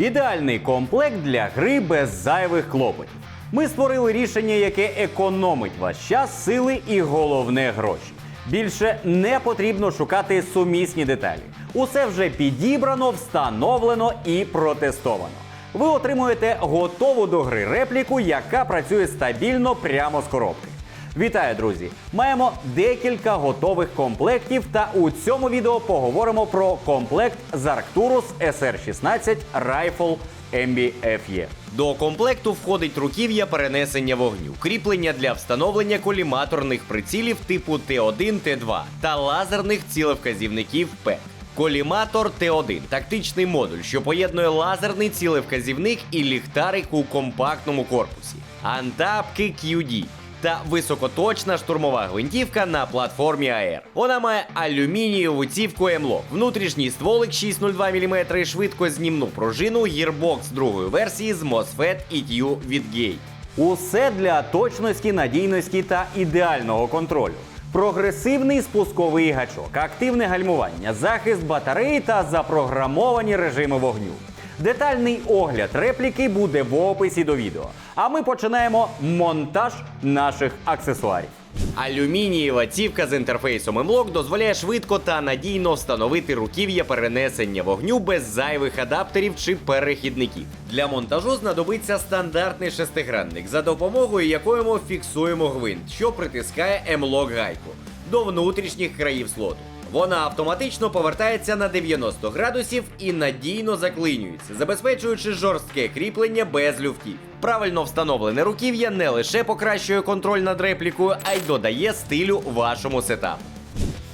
Ідеальний комплект для гри без зайвих клопотів. Ми створили рішення, яке економить ваш час, сили і головне гроші. Більше не потрібно шукати сумісні деталі. Усе вже підібрано, встановлено і протестовано. Ви отримуєте готову до гри репліку, яка працює стабільно прямо з коробки. Вітаю, друзі! Маємо декілька готових комплектів, та у цьому відео поговоримо про комплект з Arcturus SR16 Rifle MBFE. До комплекту входить руків'я перенесення вогню, кріплення для встановлення коліматорних прицілів типу Т1, Т2 та лазерних цілевказівників ПЕК. Коліматор Т1 тактичний модуль, що поєднує лазерний цілевказівник і ліхтарик у компактному корпусі, антапки QD та високоточна штурмова гвинтівка на платформі АР. Вона має алюмінієву цівку МЛО, внутрішній стволик 6,02 мм, швидкознімну пружину, гірбокс другої версії з MOSFET ETU від Gate. Усе для точності, надійності та ідеального контролю. Прогресивний спусковий гачок, активне гальмування, захист батареї та запрограмовані режими вогню. Детальний огляд репліки буде в описі до відео. А ми починаємо монтаж наших аксесуарів. Алюмінієва цівка з інтерфейсом M-Lock дозволяє швидко та надійно встановити руків'я перенесення вогню без зайвих адаптерів чи перехідників. Для монтажу знадобиться стандартний шестигранник, за допомогою якої ми фіксуємо гвинт, що притискає M-Lock гайку до внутрішніх країв слоту. Вона автоматично повертається на 90 градусів і надійно заклинюється, забезпечуючи жорстке кріплення без люфтів. Правильно встановлене руків'я не лише покращує контроль над реплікою, а й додає стилю вашому сетапу.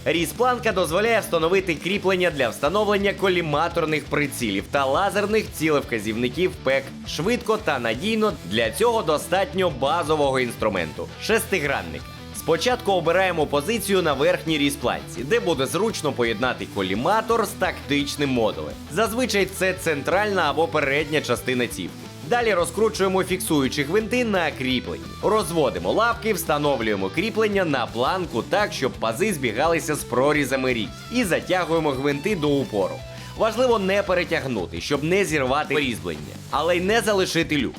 Різпланка дозволяє встановити кріплення для встановлення коліматорних прицілів та лазерних цілевказівників ПЕК швидко та надійно. Для цього достатньо базового інструменту шестигранника. Спочатку обираємо позицію на верхній різпланці, де буде зручно поєднати коліматор з тактичним модулем. Зазвичай це центральна або передня частина цівки. Далі розкручуємо фіксуючі гвинти на кріпленні. Розводимо лапки, встановлюємо кріплення на планку так, щоб пази збігалися з прорізами різ. І затягуємо гвинти до упору. Важливо не перетягнути, щоб не зірвати різьблення, але й не залишити люк.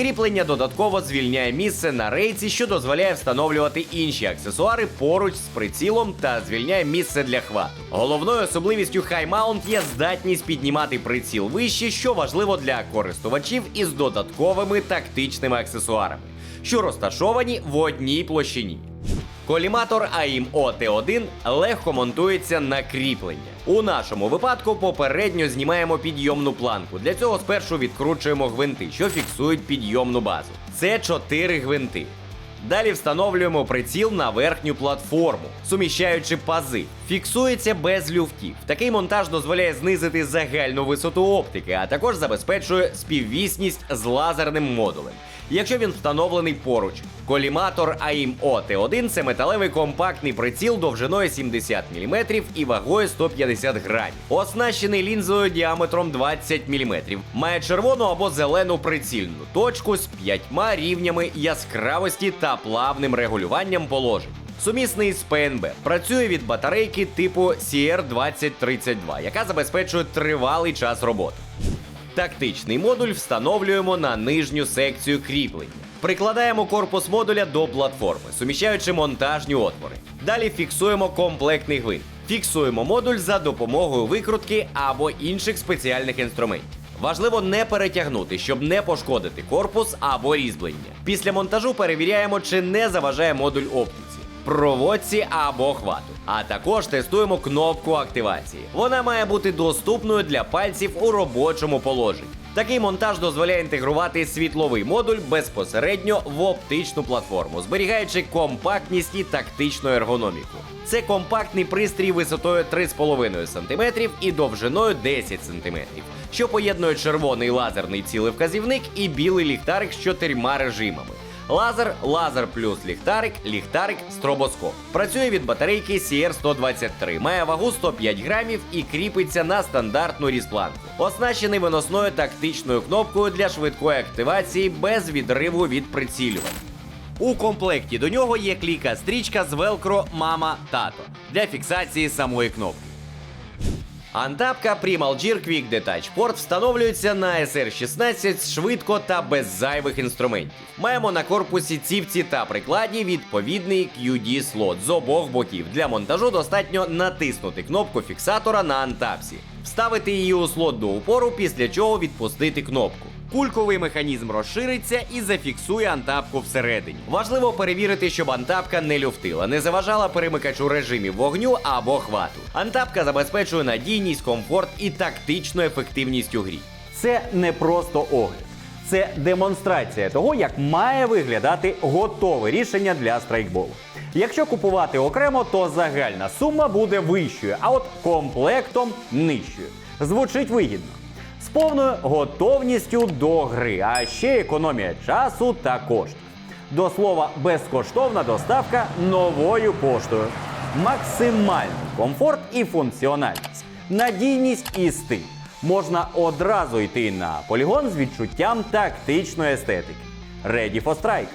Кріплення додатково звільняє місце на рейці, що дозволяє встановлювати інші аксесуари поруч з прицілом та звільняє місце для хвату. Головною особливістю High Mount є здатність піднімати приціл вище, що важливо для користувачів із додатковими тактичними аксесуарами, що розташовані в одній площині. Коліматор АІМО Т1 легко монтується на кріплення. У нашому випадку попередньо знімаємо підйомну планку. Для цього спершу відкручуємо гвинти, що фіксують підйомну базу. Це 4 гвинти. Далі встановлюємо приціл на верхню платформу, суміщаючи пази. Фіксується без люфтів. Такий монтаж дозволяє знизити загальну висоту оптики, а також забезпечує співвісність з лазерним модулем. Якщо він встановлений поруч, коліматор AIM OT1 це металевий компактний приціл довжиною 70 мм і вагою 150 грамів, оснащений лінзою діаметром 20 мм. Має червону або зелену прицільну точку з п'ятьма рівнями яскравості та плавним регулюванням положень. Сумісний з ПНБ працює від батарейки типу CR2032, яка забезпечує тривалий час роботи. Тактичний модуль встановлюємо на нижню секцію кріплення. Прикладаємо корпус модуля до платформи, суміщаючи монтажні отвори. Далі фіксуємо комплектний гвинт. Фіксуємо модуль за допомогою викрутки або інших спеціальних інструментів. Важливо не перетягнути, щоб не пошкодити корпус або різьблення. Після монтажу перевіряємо, чи не заважає модуль оптиці проводці або хвату. А також тестуємо кнопку активації. Вона має бути доступною для пальців у робочому положенні. Такий монтаж дозволяє інтегрувати світловий модуль безпосередньо в оптичну платформу, зберігаючи компактність і тактичну ергономіку. Це компактний пристрій висотою 3,5 см і довжиною 10 см, що поєднує червоний лазерний цілевказівник і білий ліхтарик з чотирма режимами. Лазер, лазер плюс ліхтарик, ліхтарик, стробоскоп. Працює від батарейки CR123, має вагу 105 грамів і кріпиться на стандартну різпланку. Оснащений виносною тактичною кнопкою для швидкої активації без відриву від прицілювання. У комплекті до нього є кліка стрічка з велкро Мама Тато для фіксації самої кнопки. Антапка Primal Quick Detach Port встановлюється на SR16 швидко та без зайвих інструментів. Маємо на корпусі цівці та прикладі відповідний QD слот з обох боків. Для монтажу достатньо натиснути кнопку фіксатора на антапсі, вставити її у слот до упору, після чого відпустити кнопку. Кульковий механізм розшириться і зафіксує антапку всередині. Важливо перевірити, щоб антапка не люфтила, не заважала перемикачу режимів вогню або хвату. Антапка забезпечує надійність, комфорт і тактичну ефективність у грі. Це не просто огляд, це демонстрація того, як має виглядати готове рішення для страйкболу. Якщо купувати окремо, то загальна сума буде вищою, а от комплектом нижчою. Звучить вигідно. Повною готовністю до гри, а ще економія часу та коштів. До слова, безкоштовна доставка новою поштою. Максимальний комфорт і функціональність, надійність і стиль. Можна одразу йти на полігон з відчуттям тактичної естетики. Ready for Strike.